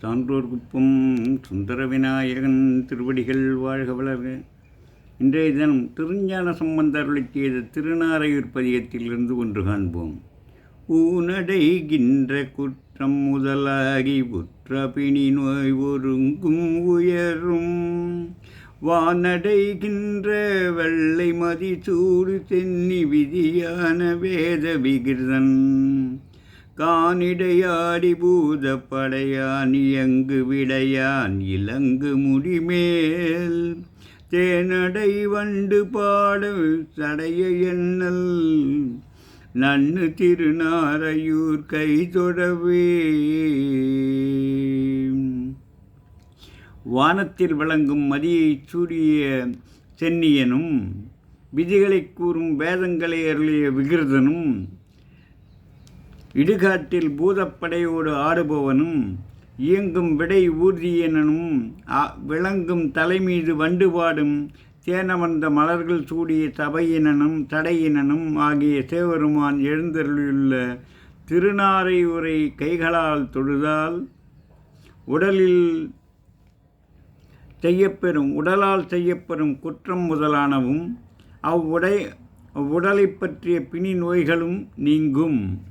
சான்றோர் குப்பம் சுந்தர விநாயகன் திருவடிகள் வாழ்க வளர்க. இன்றைய தினம் திருஞான சம்பந்தருளைச் செய்த திருநாரையூர் பதியத்திலிருந்து ஒன்று காண்போம். ஊனடைகின்ற குற்றம் முதலாகி உற்ற பிணி நோய் ஒருங்கும் உயரும். வானடைகின்ற வெள்ளை மதிசூடு தென்னி விதியான வேத விகிருதன். தானிடையாடி பூத படையான் இயங்கு விடையான் இலங்கு முடிமேல். தேனடை வண்டு பாட தடைய எண்ணல். நன்னு திருநாரையூர் கை தொடவே. வானத்தில் விளங்கும் மதியை சூடிய சென்னியனும் விதிகளை கூறும் வேதங்களை அருளிய விகிருதனும் இடுகாட்டில் பூதப்படையோடு ஆடுபவனும் இயங்கும் விடை ஊர்தியனும் விளங்கும் தலைமீது வண்டு பாடும் தேனமர்ந்த மலர்கள் சூடிய சபையினனும் தடையினனும் ஆகிய சேவருமான் எழுந்தருளியுள்ள திருநாரையூரை கைகளால் தொழுதால் உடலில் செய்யப்பெறும் உடலால் செய்யப்பெறும் குற்றம் முதலானவும் அவ்வுடை அவ்வுடலை பற்றிய பிணி நோய்களும் நீங்கும்.